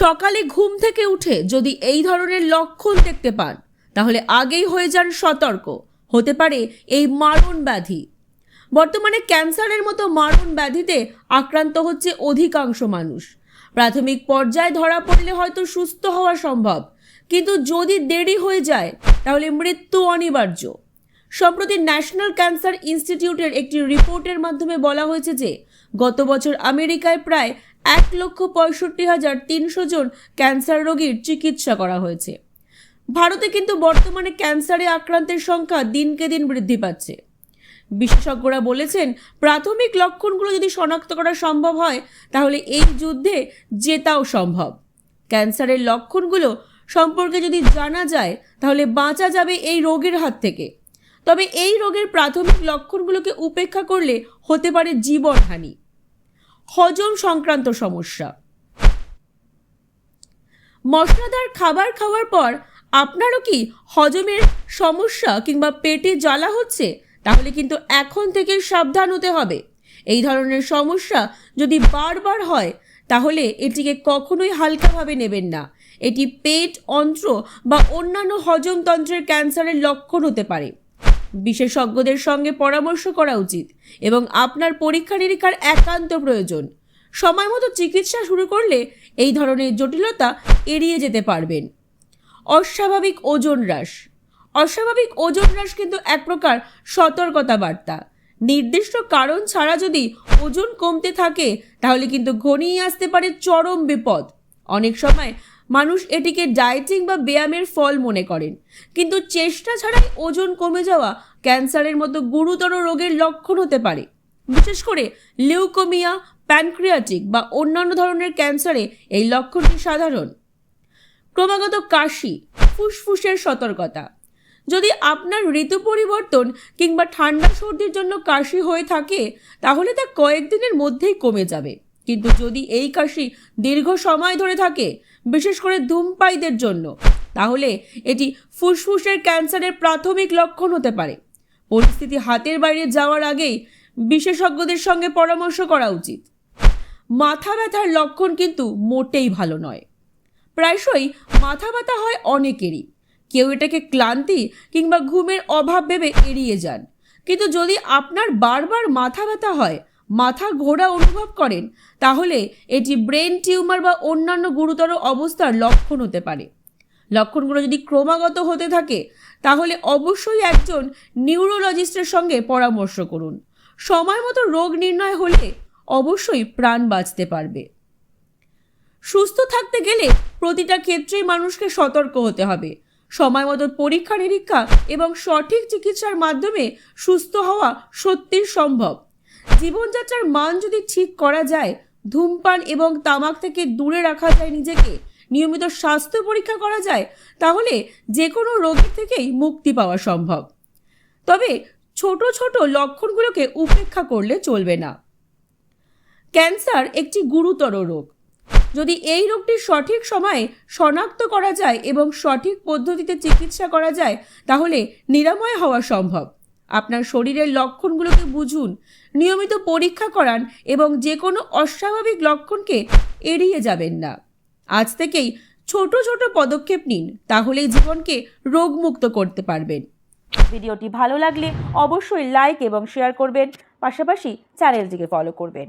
সকালে ঘুম থেকে উঠে যদি এই ধরনের লক্ষণ দেখতে পান, তাহলে আগেই হয়ে যান সতর্ক। হতে পারে এই মারণ ব্যাধি। বর্তমানে ক্যান্সারের মতো মারণ ব্যাধিতে আক্রান্ত হচ্ছে অধিকাংশ মানুষ। প্রাথমিক পর্যায়ে ধরা পড়লে হয়তো সুস্থ হওয়া সম্ভব, কিন্তু যদি দেরি হয়ে যায়, তাহলে মৃত্যু অনিবার্য। সম্প্রতি ন্যাশনাল ক্যান্সার ইনস্টিটিউটের একটি রিপোর্টের মাধ্যমে বলা হয়েছে যে গত বছর আমেরিকায় প্রায় এক লক্ষ পঁয়ষট্টি হাজার তিনশো জন ক্যান্সার রোগীর চিকিৎসা করা হয়েছে। ভারতে কিন্তু বর্তমানে ক্যান্সারে আক্রান্তের সংখ্যা দিনকে দিন বৃদ্ধি পাচ্ছে। বিশেষজ্ঞরা বলেছেন, প্রাথমিক লক্ষণগুলো যদি শনাক্ত করা সম্ভব হয়, তাহলে এই যুদ্ধে জেতাও সম্ভব। ক্যান্সারের লক্ষণগুলো সম্পর্কে যদি জানা যায়, তাহলে বাঁচা যাবে এই রোগের হাত থেকে। তবে এই রোগের প্রাথমিক লক্ষণগুলোকে উপেক্ষা করলে হতে পারে জীবনহানি, হজম সংক্রান্ত সমস্যা। মশলাদার খাবার খাওয়ার পর আপনারও কি হজমের সমস্যা কিংবা পেটে জ্বালা হচ্ছে? তাহলে কিন্তু এখন থেকে সাবধান হতে হবে। এই ধরনের সমস্যা যদি বারবার হয়, তাহলে এটিকে কখনোই হালকাভাবে নেবেন না। এটি পেট, অন্ত্র বা অন্যান্য হজমতন্ত্রের ক্যান্সারের লক্ষণ হতে পারে। বিশেষজ্ঞদের সঙ্গে পরামর্শ করা উচিত এবং আপনার পরীক্ষা নিরীক্ষার একান্ত প্রয়োজন। সময় মতো চিকিৎসা শুরু করলে এই ধরনের জটিলতা এড়িয়ে যেতে পারবেন। অস্বাভাবিক ওজন হ্রাস। অস্বাভাবিক ওজন হ্রাস কিন্তু এক প্রকার সতর্কতা বার্তা। নির্দিষ্ট কারণ ছাড়া যদি ওজন কমতে থাকে, তাহলে কিন্তু ঘনিয়ে আসতে পারে চরম বিপদ। অনেক সময় মানুষ এটিকে ডায়েটিং বা ব্যায়ামের ফল মনে করেন। কিন্তু চেষ্টা ছাড়াই ওজন কমে যাওয়া ক্যান্সারের মতো গুরুতর রোগের লক্ষণ হতে পারে। বিশেষ করে লিউকোমিয়া, প্যানক্রিয়াটিক বা অন্যান্য ধরনের ক্যান্সারে এই লক্ষণটি সাধারণ। ক্রমাগত কাশি, ফুসফুসের সতর্কতা। যদি আপনার ঋতু পরিবর্তন কিংবা ঠান্ডা সর্দির জন্য কাশি হয়ে থাকে, তাহলে তা কয়েকদিনের মধ্যেই কমে যাবে। কিন্তু যদি এই কাশি দীর্ঘ সময় ধরে থাকে, বিশেষ করে ধূমপাইদের জন্য, তাহলে এটি ফুসফুসের ক্যান্সারের প্রাথমিক লক্ষণ হতে পারে। পরিস্থিতি হাতের বাইরে যাওয়ার আগেই বিশেষজ্ঞদের সঙ্গে পরামর্শ করা উচিত। মাথা ব্যথার লক্ষণ কিন্তু মোটেই ভালো নয়। প্রায়শই মাথা ব্যথা হয় অনেকেরই। কেউ এটাকে ক্লান্তি কিংবা ঘুমের অভাব ভেবে এড়িয়ে যান। কিন্তু যদি আপনার বারবার মাথা ব্যথা হয় মাথা ঘোরা অনুভব করেন, তাহলে এটি ব্রেন টিউমার বা অন্যান্য গুরুতর অবস্থার লক্ষণ হতে পারে। লক্ষণগুলো যদি ক্রমাগত হতে থাকে, তাহলে অবশ্যই একজন নিউরোলজিস্টের সঙ্গে পরামর্শ করুন। সময় মতো রোগ নির্ণয় হলে অবশ্যই প্রাণ বাঁচতে পারবে। সুস্থ থাকতে গেলে প্রতিটা ক্ষেত্রেই মানুষকে সতর্ক হতে হবে। সময় মতো পরীক্ষা নিরীক্ষা এবং সঠিক চিকিৎসার মাধ্যমে সুস্থ হওয়া সত্যিই সম্ভব। জীবনযাত্রার মান যদি ঠিক করা যায়, ধূমপান এবং তামাক থেকে দূরে রাখা যায় নিজেকে, নিয়মিত স্বাস্থ্য পরীক্ষা করা যায়, তাহলে যে কোনো রোগের থেকেই মুক্তি পাওয়া সম্ভব। তবে ছোট ছোট লক্ষণগুলোকে উপেক্ষা করলে চলবে না। ক্যান্সার একটি গুরুতর রোগ। যদি এই রোগটি সঠিক সময়ে শনাক্ত করা যায় এবং সঠিক পদ্ধতিতে চিকিৎসা করা যায়, তাহলে নিরাময় হওয়া সম্ভব। আপনার শরীরের লক্ষণগুলোকে বুঝুন, নিয়মিত পরীক্ষা করান এবং যে কোনো অস্বাভাবিক লক্ষণকে এড়িয়ে যাবেন না। আজ থেকেই ছোট ছোট পদক্ষেপ নিন, তাহলেই জীবনকে রোগমুক্ত করতে পারবেন। ভিডিওটি ভালো লাগলে অবশ্যই লাইক এবং শেয়ার করবেন, পাশাপাশি চ্যানেলটিকে ফলো করবেন।